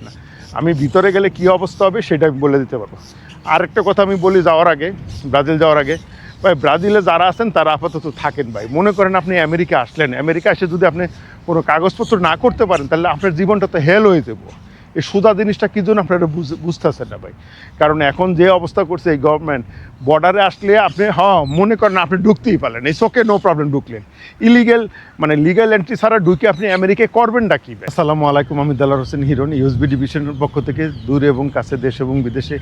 না। আমি ভিতরে গেলে কি অবস্থা হবে সেটা বলে দিতে পারব। আরেকটা কথা আমি বলি যাওয়ার আগে, ব্রাজিল যাওয়ার আগে, ভাই ব্রাজিলে যারা আছেন তারা আপাতত থাকেন ভাই। মনে করেন আপনি আমেরিকা আসলেন। আমেরিকা এসে যদি আপনি কোনো কাগজপত্র না করতে পারেন, তাহলে আপনার জীবনটা তো হেল হয়ে যাব। এই সুদা জিনিসটা কী জন্য আপনারা বুঝ- বুঝতেছেন না ভাই? কারণ এখন যে অবস্থা করছে এই গভর্নমেন্ট বর্ডারে আসলে আপনি হ্যাঁ মনে করেন আপনি ঢুকতেই পারলেন। এই ওকে নো প্রবলেম ঢুকলেন। ইলিগেল মানে লিগ্যাল এন্ট্রি ছাড়া ঢুকে আপনি আমেরিকায় করবেনটা কি আসসালামু আলাইকুম, আমি দালার হোসেন হিরন ইউএসবি ডিভিশনের পক্ষ থেকে দূরে এবং কাছে দেশ এবং বিদেশে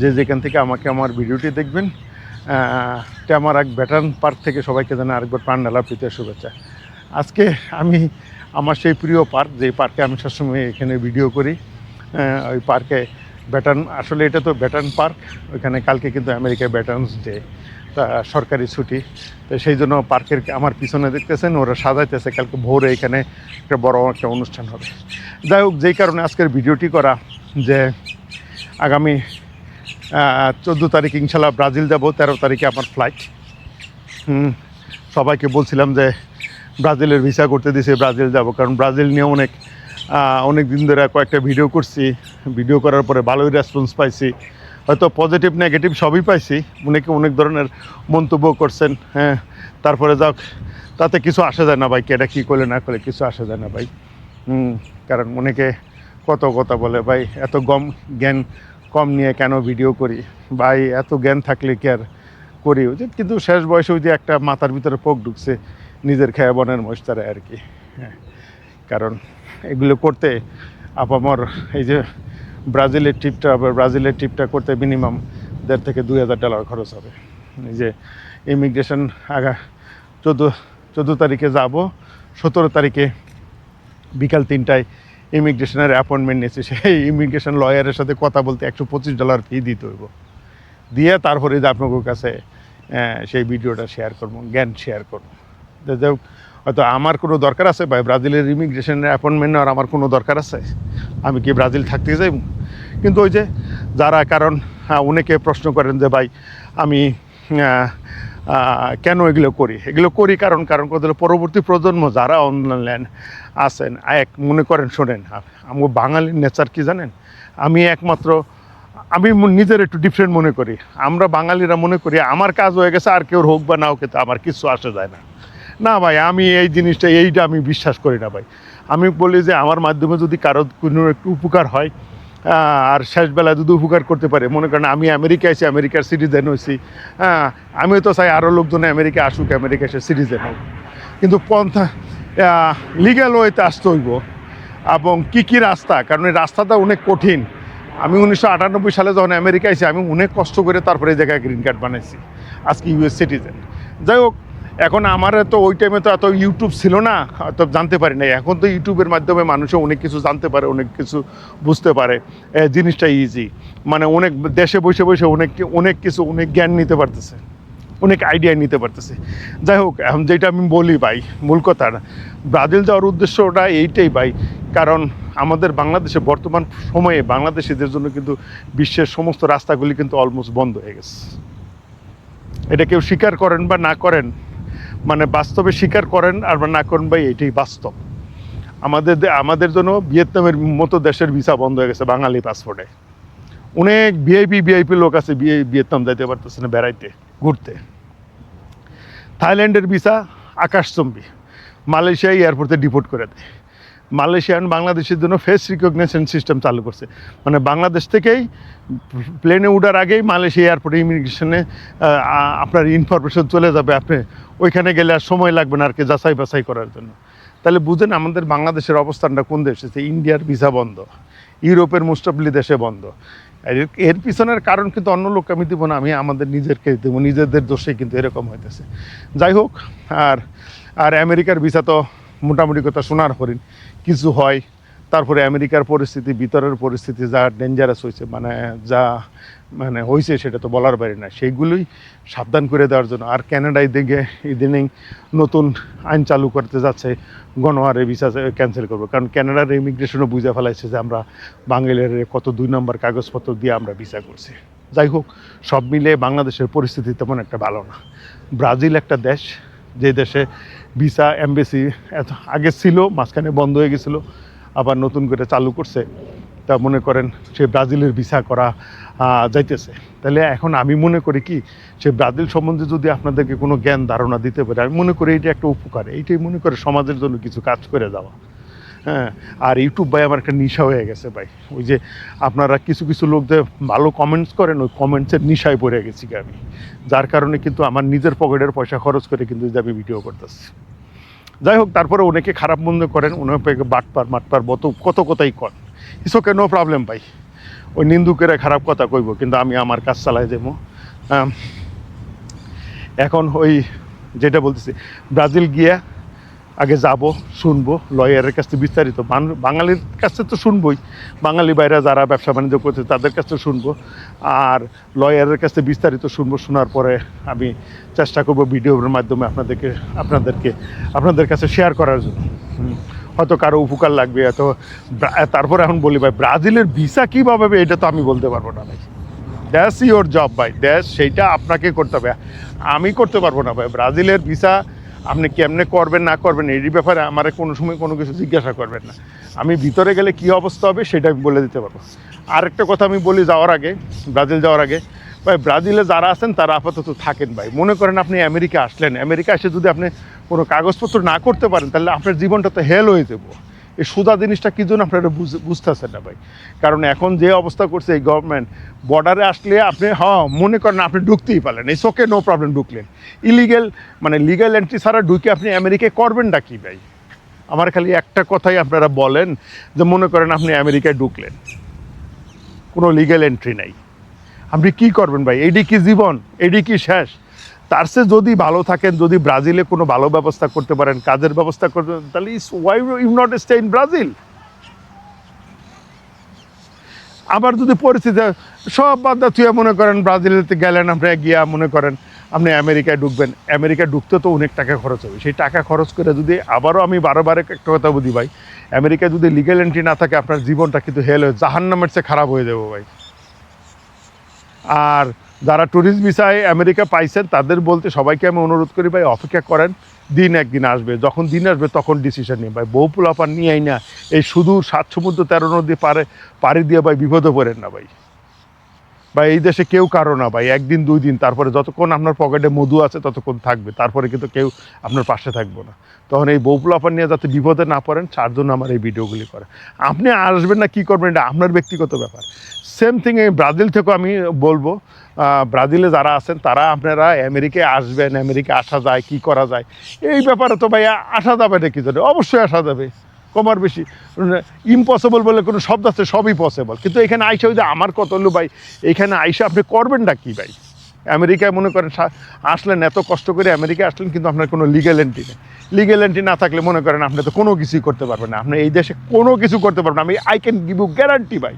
যে যেখান থেকে আমাকে আমার ভিডিওটি দেখবেন আমার এক ব্যাটার্ন পার্ক থেকে সবাইকে জানা আরেকবার প্রাণ ডালার প্রীতির শুভেচ্ছা। আজকে আমি আমার সেই প্রিয় পার্ক যে পার্কে আমি সবসময় এখানে ভিডিও করি ওই পার্কে ব্যাটার্ন আসলে এটা তো ব্যাটার্ন পার্ক, ওইখানে কালকে কিন্তু আমেরিকায় ব্যাটার্নস ডে তা সরকারি ছুটি, তো সেই জন্য পার্কের আমার পিছনে দেখতেছেন, ওরা সাজাইতেছে, কালকে ভোরে এখানে একটা বড় একটা অনুষ্ঠান হবে। যাই হোক, যেই কারণে আজকের ভিডিওটি করা, যে আগামী চোদ্দ তারিখ ইনশাল্লাহ ব্রাজিল যাব, তেরো তারিখে আমার ফ্লাইট সবাইকে বলছিলাম যে ব্রাজিলের ভিসা করতে দিছে, ব্রাজিল যাব। কারণ ব্রাজিল নিয়ে অনেক অনেক দিন ধরে কয়েকটা ভিডিও করছি। ভিডিও করার পরে ভালোই রেসপন্স পাইছি। হয়তো পজিটিভ নেগেটিভ সবই পাইছি। অনেকে অনেক ধরনের মন্তব্য করছেন হ্যাঁ। তারপরে যাক, তাতে কিছু আসে যায় না ভাই, কে এটা কী করলে না করলে কিছু আসে যায় না ভাই। কারণ অনেকে কত কথা বলে, ভাই, এত গম, জ্ঞান কম নিয়ে কেন ভিডিও করি? ভাই, এত জ্ঞান থাকলে কি আর করি? কিন্তু শেষ বয়সে ওই যে একটা মাথার ভিতরে পোক ঢুকছে। নিজের খেয়া বনের মশতারে আর কি। হ্যাঁ কারণ এগুলো করতে আপামর এই যে ব্রাজিলের ট্রিপটা বা ব্রাজিলের ট্রিপটা করতে মিনিমাম দেড় থেকে দুই হাজার ডলার খরচ হবে। এই যে ইমিগ্রেশন আগা চোদ্দ চোদ্দ তারিখে যাব, সতেরো তারিখে বিকাল তিনটায় ইমিগ্রেশনের অ্যাপয়েন্টমেন্ট নিয়েছি। সেই ইমিগ্রেশন লয়ারের সাথে কথা বলতে একশো পঁচিশ ডলার ফি দিতে হইব। দিয়ে তারপরে যে আপনাদের কাছে সেই ভিডিওটা শেয়ার করব, জ্ঞান শেয়ার করব। হোক, হয়তো আমার কোনো দরকার আছে ভাই ব্রাজিলের ইমিগ্রেশনের অ্যাপয়েন্টমেন্ট নেওয়ার আমার কোনো দরকার আছে? আমি কি ব্রাজিল থাকতে যাই? কিন্তু ওই যে যারা কারণ অনেকে প্রশ্ন করেন যে ভাই আমি কেন এগুলো করি? এগুলো করি কারণ কারণ কথা পরবর্তী প্রজন্ম যারা অনলাইন আছেন এক মনে করেন শোনেন আমি বাঙালির নেচার কি জানেন? আমি একমাত্র আমি নিজের একটু ডিফারেন্ট মনে করি। আমরা বাঙালিরা মনে করি আমার কাজ হয়ে গেছে আর কেউ হোক বা নাও কিন্তু আমার কিছু আসে যায় না। না ভাই, আমি এই জিনিসটা, এইটা আমি বিশ্বাস করি না ভাই। আমি বলি যে, আমার মাধ্যমে যদি কারও কোনো একটু উপকার হয় আর শেষবেলায় যদি উপকার করতে পারে, মনে করেন আমি আমেরিকা এসে আমেরিকার সিটিজেন হয়েছি হ্যাঁ আমিও তো চাই আরও লোকজন আমেরিকা আসুক, আমেরিকা এসে সিটিজেন হোক। কিন্তু পন্থা লিগ্যাল ওয়েতে আসতে হইব। এবং কী কী রাস্তা, কারণ এই রাস্তাটা অনেক কঠিন। আমি উনিশশো আটানব্বই সালে যখন আমেরিকা এসে আমি অনেক কষ্ট করে তারপরে এই জায়গায় গ্রিন কার্ড বানাইছি, আজকে ইউএস সিটিজেন যাই হোক এখন আমার তো ওই টাইমে তো এত ইউটিউব ছিল না তো জানতে পারি না এখন তো ইউটিউবের মাধ্যমে মানুষে অনেক কিছু জানতে পারে, অনেক কিছু বুঝতে পারে। জিনিসটা ইজি মানে অনেক দেশে বসে বসে অনেক অনেক কিছু, অনেক জ্ঞান নিতে পারতেছে। অনেক আইডিয়া নিতে পারতেছে। যাই হোক, এখন যেটা আমি বলি ভাই, মূল কথা ব্রাজিল যাওয়ার উদ্দেশ্যটা এইটাই ভাই। কারণ আমাদের বাংলাদেশে বর্তমান সময়ে বাংলাদেশিদের জন্য কিন্তু বিশ্বের সমস্ত রাস্তাগুলি কিন্তু অলমোস্ট বন্ধ হয়ে গেছে। এটা কেউ স্বীকার করেন বা না করেন মানে বাস্তবে স্বীকার করেন আর না করেন ভাই, এটাই বাস্তব। আমাদের আমাদের জন্য ভিয়েতনামের মতো দেশের ভিসা বন্ধ হয়ে গেছে বাঙালি পাসপোর্টে অনেক ভিআইপি ভিআইপি লোক আছে ভিয়ে- ভিয়েতনাম যাইতে পারতেছে না, বেড়াইতে, ঘুরতে। থাইল্যান্ডের ভিসা আকাশচম্বী, মালয়েশিয়া এয়ারপোর্টে ডিপোর্ট করে দেয়। মালয়েশিয়ান বাংলাদেশের জন্য ফেস রিকগনিশন সিস্টেম চালু করছে। মানে বাংলাদেশ থেকেই প্লেনে উঠার আগেই মালয়েশিয়া এয়ারপোর্টে ইমিগ্রেশনে আপনার ইনফরমেশন চলে যাবে। আপনি ওইখানে গেলে আর সময় লাগবে না আর কি যাচাই বাছাই করার জন্য। তাহলে বুঝেন আমাদের বাংলাদেশের অবস্থানটা কোন দেশে? ইন্ডিয়ার ভিসা বন্ধ, ইউরোপের মোস্টঅফলি দেশে বন্ধ। এর- পিছনের কারণ কিন্তু অন্য লোক আমি দেবো না, আমি আমাদের নিজেরকে দেবো, নিজেদের দোষে কিন্তু এরকম হইতেছে। যাই হোক, আর আর আমেরিকার ভিসা তো মোটামুটি কথা শোনার হরিণ। কিছু হয়, তারপরে আমেরিকার পরিস্থিতি, ভিতরের পরিস্থিতি যা ডেঞ্জারাস হয়েছে মানে যা মানে হয়েছে সেটা তো বলার বাইরে না সেইগুলোই সাবধান করে দেওয়ার জন্য। আর ক্যানাডায় দেখে ইদানিং নতুন আইন চালু করতে যাচ্ছে, গণহারে ভিসা ক্যান্সেল করব। কারণ ক্যানাডার ইমিগ্রেশনও বুঝে ফেলাইছে যে আমরা বাঙালির কত দুই নম্বর কাগজপত্র দিয়ে আমরা ভিসা করছি। যাই হোক, সব মিলে বাংলাদেশের পরিস্থিতি তেমন একটা ভালো না। ব্রাজিল একটা দেশ, যে দেশে ভিসা, এমবেসি এত আগে ছিল, মাঝখানে বন্ধ হয়ে গেছিল, আবার নতুন করে চালু করছে। তা মনে করেন সে ব্রাজিলের ভিসা করা যাইতেছে। তাহলে এখন আমি মনে করি কি, সে ব্রাজিল সম্বন্ধে যদি আপনাদেরকে কোনো জ্ঞান, ধারণা দিতে পারে, আমি মনে করি এটা একটা উপকার। এইটাই মনে করে সমাজের জন্য কিছু কাজ করে যাওয়া। হ্যাঁ আর ইউটিউব ভাই আমার একটা নিশা হয়ে গেছে ভাই। ওই যে আপনারা কিছু কিছু লোকদের ভালো কমেন্টস করেন, ওই কমেন্টসের নিশায় পড়ে গেছি আমি। যার কারণে কিন্তু আমার নিজের পকেটের পয়সা খরচ করে কিন্তু আমি ভিডিও করতেছি। যাই হোক, তারপরে অনেকে খারাপ মন্দ করেন ওনাকে বাটপার মাটপার বত, কত কথাই কর ইস ওকে নো প্রবলেম ভাই। ওই নিন্দুকেরা খারাপ কথা কইব, কিন্তু আমি আমার কাজ চালাই দেবো। এখন ওই যেটা বলতেছি, ব্রাজিল গিয়া আগে যাব, শুনব, লয়ারের কাছ থেকে বিস্তারিত। বাঙালির কাছ তো শুনবই। বাঙালি বাইরে যারা ব্যবসা বাণিজ্য করছে, তাদের কাছ থেকে শুনব। আর লয়ারের কাছ থেকে বিস্তারিত শুনব, শোনার পরে আমি চেষ্টা করব ভিডিওর মাধ্যমে আপনাদেরকে আপনাদেরকে, আপনাদের কাছে শেয়ার করার জন্য। হয়তো কারও উপকার লাগবে এত তারপরে এখন বলি ভাই, ব্রাজিলের ভিসা কীভাবে এটা তো আমি বলতে পারব না ভাই। দ্যাস ইওর জব ভাই দ্যাস সেইটা আপনাকে করতে হবে। আমি করতে পারব না ভাই, ব্রাজিলের ভিসা আপনি কেমনে করবেন, না করবেন এই ব্যাপারে আমার কোনো সময় কোনো কিছু জিজ্ঞাসা করবেন না। আমি ভিতরে গেলে কি অবস্থা হবে সেটা আমি বলে দিতে পারব। আরেকটা কথা আমি বলি যাওয়ার আগে, ব্রাজিল যাওয়ার আগে, ভাই ব্রাজিলে যারা আছেন তারা আপাতত থাকেন ভাই। মনে করেন আপনি আমেরিকা আসলেন, আমেরিকা এসে যদি আপনি কোনো কাগজপত্র না করতে পারেন, তাহলে আপনার জীবনটা তো হেল হয়ে যাব। এই সুদা জিনিসটা কী জন্য আপনারা বুঝ- বুঝতেছেন না ভাই? কারণ এখন যে অবস্থা করছে এই গভর্নমেন্ট বর্ডারে আসলে আপনি হ্যাঁ মনে করেন আপনি ঢুকতেই পারলেন। এই ওকে নো প্রবলেম ঢুকলেন। ইলিগেল মানে লিগ্যাল এন্ট্রি ছাড়া ঢুকে আপনি আমেরিকায় করবেনটা কি ভাই? আমার খালি একটা কথাই আপনারা বলেন যে, মনে করেন আপনি আমেরিকায় ঢুকলেন। কোনো লিগ্যাল এন্ট্রি নাই। আপনি কি করবেন ভাই? এডি কি জীবন? এডি কি শেষ? তার সে যদি ভালো থাকেন, যদি ব্রাজিলে কোনো ভালো ব্যবস্থা করতে পারেন, কাজের ব্যবস্থা করতে পারেন, তাহলে is why you not stay in Brazil আবার যদি পরিস্থিতি, সব বাদ তুই মনে করেন ব্রাজিলেতে গেলেন আপনি গিয়া মনে করেন আপনি আমেরিকায় ঢুকবেন। আমেরিকায় ঢুকতে তো অনেক টাকা খরচ হবে। সেই টাকা খরচ করে যদি আবারও আমি বারো বারে একটা কথা বুঝি ভাই, আমেরিকায় যদি লিগেল এন্ট্রি না থাকে, আপনার জীবনটা কিন্তু হেল হয়ে জাহান্নামের চেয়ে খারাপ হয়ে যাব ভাই। আর যারা ট্যুরিস্ট ভিসায় আমেরিকা পাইছেন, তাদের বলতে সবাইকে আমি অনুরোধ করি ভাই, অপেক্ষা করেন, দিন একদিন আসবে। যখন দিন আসবে, তখন ডিসিশন নিয়ে ভাই। বহু পোলাপান নিয়েই না, এই শুধু সাত সমুদ্র তেরো নদী পারে, পাড়ি দিয়ে ভাই বিপদে পড়েন না ভাই। ভাই, এই দেশে কেউ কারও না ভাই, একদিন, দুই দিন, তারপরে যতক্ষণ আপনার পকেটে মধু আছে, ততক্ষণ থাকবে, তারপরে কিন্তু কেউ আপনার পাশে থাকব না। তখন এই বউপুলাপান নিয়ে যাতে বিপদে না পড়েন তার জন্য আমার এই ভিডিওগুলি করে। আপনি আসবেন না, কি করবেন, এটা আপনার ব্যক্তিগত ব্যাপার। সেম থিং এই ব্রাজিল থেকেও আমি বলব ব্রাজিলে যারা আছেন, তারা আপনারা আমেরিকায় আসবেন আমেরিকা আসা যায়, কি করা যায়, এই ব্যাপারে তো ভাই আসা যাবে না কি জানে, অবশ্যই আসা যাবে। কমার বেশি। ইম্পসিবল বলে কোনো শব্দ আছে, সবই পসিবল কিন্তু এখানে আইসা ওই যে আমার কত হলো ভাই, এখানে আইসা আপনি করবেন না কি ভাই? আমেরিকায় মনে করেন আসলেন, এত কষ্ট করে আমেরিকায় আসলেন কিন্তু আপনার কোনো লিগেল এন্ট্রি নেই। লিগেল এন্ট্রি না থাকলে মনে করেন আপনি তো কোনো কিছুই করতে পারবেন না। আপনি এই দেশে কোনো কিছু করতে পারবেন আমি I can give you guarantee ভাই।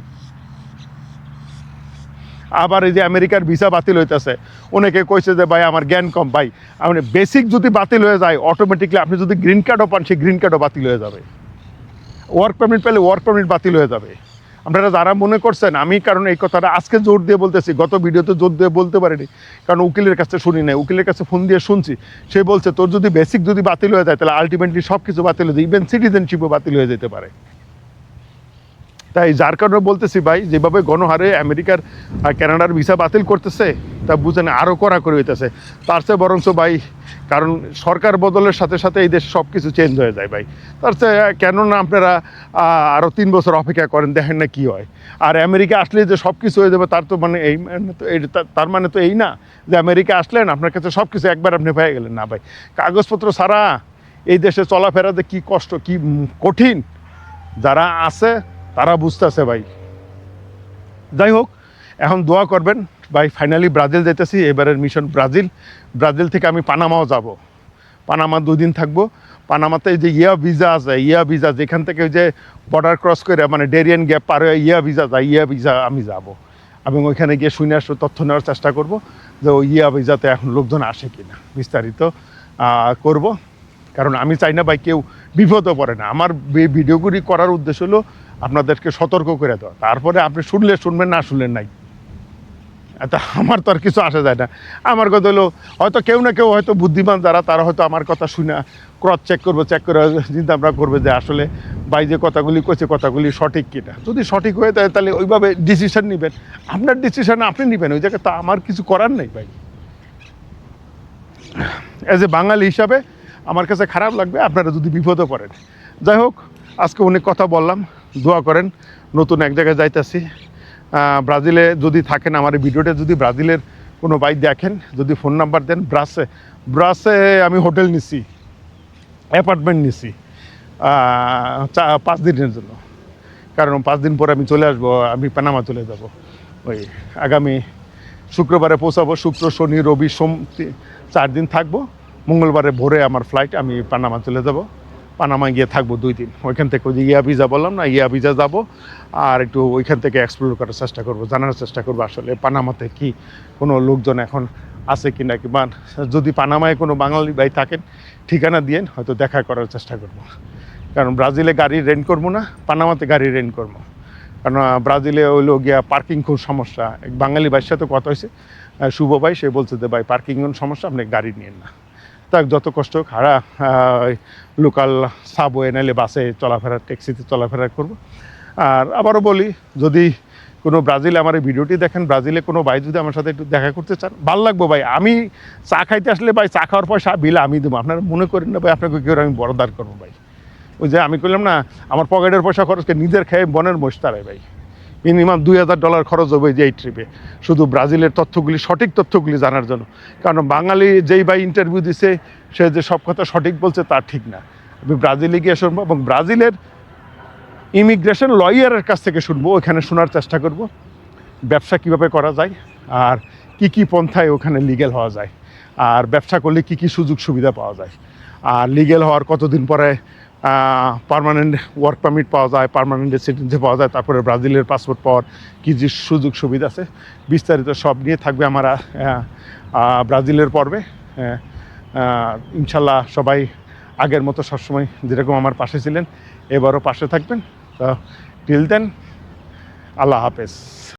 আবার এই যে আমেরিকার ভিসা বাতিল হইতেছে। অনেকে কইছে যে ভাই আমার জ্ঞান কম। ভাই, আপনি বেসিক যদি বাতিল হয়ে যায় অটোমেটিকলি আপনি যদি গ্রিন কার্ডও পান, সেই গ্রিন কার্ডও বাতিল হয়ে যাবে। ওয়ার্ক পারমিট পেলে ওয়ার্ক পারমিট বাতিল হয়ে যাবে। আপনারা যারা মনে করছেন, আমি কারণ এই কথাটা আজকে জোর দিয়ে বলতেছি, গত ভিডিওতে জোর দিয়ে বলতে পারিনি, কারণ উকিলের কাছে শুনি নাই, উকিলের কাছে ফোন দিয়ে শুনছি, সে বলছে, তোর যদি বেসিক যদি বাতিল হয়ে যায়, তাহলে আলটিমেটলি সব কিছু বাতিল হয়ে যায় ইভেন সিটিজেনশিপও বাতিল হয়ে যেতে পারে। তাই যার কারণে বলতেছি ভাই, যেভাবে গণহারে আমেরিকার কানাডার ভিসা বাতিল করতেছে, তা বুঝেন আরও করে হইতেছে। তার চেয়ে বরঞ্চ ভাই, কারণ সরকার বদলের সাথে সাথে এই দেশ সব কিছু চেঞ্জ হয়ে যায় ভাই। তার চেয়ে কেন না আপনারা আরও তিন বছর অপেক্ষা করেন, দেখেন না কী হয়। আর আমেরিকা আসলে যে সব কিছু হয়ে যাবে, তার তো মানে এই মানে তার মানে তো এই না যে আমেরিকা আসলেন, আপনার কাছে সব কিছু একবার আপনি পেয়ে গেলেন। না ভাই, কাগজপত্র ছাড়া এই দেশে চলাফেরাতে কী কষ্ট, কী কঠিন। যারা আছে তারা বুঝতেছে ভাই। যাই হোক, এখন দোয়া করবেন, ভাই ফাইনালি ব্রাজিল যেতেছি, এবারের মিশন ব্রাজিল। ব্রাজিল থেকে আমি পানামাও যাব। পানামা দুদিন থাকব। পানামাতে যে ইয়া ভিসা আছে, ইয়া ভিসা, যেখান থেকে যে বর্ডার ক্রস করে মানে ডেরিয়ান গ্যাপ পার হয়ে ইয়া ভিসা যায়, ইয়া ভিসা আমি যাব। এবং ওইখানে গিয়ে শুনে আসব তথ্য নেওয়ার চেষ্টা করব যে ওই ইয়া ভিসাতে এখন লোকজন আসে কিনা। বিস্তারিত করব। কারণ আমি চাই না ভাই কেউ বিপদও পড়ে না। আমার ভিডিওগুলি করার উদ্দেশ্য হলো আপনাদেরকে সতর্ক করে দেওয়া তারপরে আপনি শুনলে শুনবেন, না শুনলেন নাই। তা আমার তো আর কিছু আসা যায় না। আমার কথা হলো, হয়তো কেউ না কেউ হয়তো বুদ্ধিমান যারা, তারা হয়তো আমার কথা শুনে ক্রস চেক করব চেক করে চিন্তা ভাবনা করবে যে আসলে ভাই যে কথাগুলি কইছে, কথাগুলি সঠিক কিনা। যদি সঠিক হয়ে যায়, তাহলে ওইভাবে ডিসিশন নেবেন। আপনার ডিসিশন আপনি নেবেন, ওই জায়গায় তা আমার কিছু করার নেই ভাই। অ্যাজ এ বাঙালি হিসাবে আমার কাছে খারাপ লাগবে, আপনারা যদি বিপদে পড়েন। যাই হোক, আজকে অনেক কথা বললাম। দোয়া করেন, নতুন এক জায়গায় যাইতেছি। ব্রাজিলে যদি থাকেন আমার এই ভিডিওটা, যদি ব্রাজিলের কোনো বাইক দেখেন, যদি ফোন নাম্বার দেন, ব্রাসে ব্রাসে আমি হোটেল নিছি, অ্যাপার্টমেন্ট নিছি পাঁচ দিনের জন্য। কারণ পাঁচ দিন পরে আমি চলে আসব, আমি পানামা চলে যাব। ওই আগামী শুক্রবারে পৌঁছাবো, শুক্র, শনি, রবি, সোম চার দিন থাকব। মঙ্গলবারে ভোরে আমার ফ্লাইট আমি পানামা চলে যাব। পানামা গিয়ে থাকব দুই দিন। ওইখান থেকে ওই ইয়া ভিজা বললাম না, ইয়া ভিজা যাব আর একটু ওইখান থেকে এক্সপ্লোর করার চেষ্টা করব, জানার চেষ্টা করব আসলে পানামাতে কি কোনো লোকজন এখন আছে কি না কিংবা যদি পানামায় কোনো বাঙালি ভাই থাকেন, ঠিকানা দিয়েন, হয়তো দেখা করার চেষ্টা করব। কারণ ব্রাজিলে গাড়ি রেন্ট করব না, পানামাতে গাড়ি রেন্ট করব। কারণ ব্রাজিলে হইল গিয়া পার্কিং খুব সমস্যা। বাঙালি ভাইয়ের সাথে কথা হয়েছে শুভ ভাই, সে বলছে যে, ভাই পার্কিং সমস্যা, আপনি গাড়ি নিয়েন না। তাক যত কষ্ট হোক, হারা লোকাল সাবওয়ে নাইলে বাসে চলাফেরা ট্যাক্সিতে চলাফেরা করব। আর আবারও বলি, যদি কোনো ব্রাজিলে আমার এই ভিডিওটি দেখেন, ব্রাজিলে কোনো ভাই যদি আমার সাথে একটু দেখা করতে চান, ভালো লাগবো ভাই। আমি চা খাইতে আসলে ভাই, চা খাওয়ার পয়সা, বিল আমি দেবো। আপনারা মনে করেন না ভাই, আপনাকে কেউ আমি বড়দার করব ভাই। ওই যে আমি করলাম না, আমার পকেটের পয়সা খরচ করে নিজের খেয়ে বনের মোস্তারে ভাই। মিনিমাম দুই হাজার ডলার খরচ হবে যে এই ট্রিপে শুধু ব্রাজিলের তথ্যগুলি, সঠিক তথ্যগুলি জানার জন্য। কারণ বাঙালি যেই ভাই ইন্টারভিউ দিছে, সে যে সব কথা সঠিক বলছে তা ঠিক না। আমি ব্রাজিলে গিয়ে শুনব এবং ব্রাজিলের ইমিগ্রেশন লয়ারের কাছ থেকে শুনব ওখানে শোনার চেষ্টা করব, ব্যবসা কীভাবে করা যায় আর কি কি পন্থায় ওখানে লিগেল হওয়া যায়। আর ব্যবসা করলে কি কি সুযোগ সুবিধা পাওয়া যায়। আর লিগেল হওয়ার কতদিন পরে পার্মানেন্ট ওয়ার্ক পারমিট পাওয়া যায় পার্মানেন্ট রেসিডেন্সি পাওয়া যায়, তারপরে ব্রাজিলের পাসপোর্ট পাওয়ার কী যে সুযোগ সুবিধা আছে, বিস্তারিত সব নিয়ে থাকবে আমার ব্রাজিলের পর্বে। ইনশাল্লাহ সবাই আগের মতো সবসময় যেরকম আমার পাশে ছিলেন, এবারও পাশে থাকবেন। তো টিল দেন আল্লাহ হাফেজ।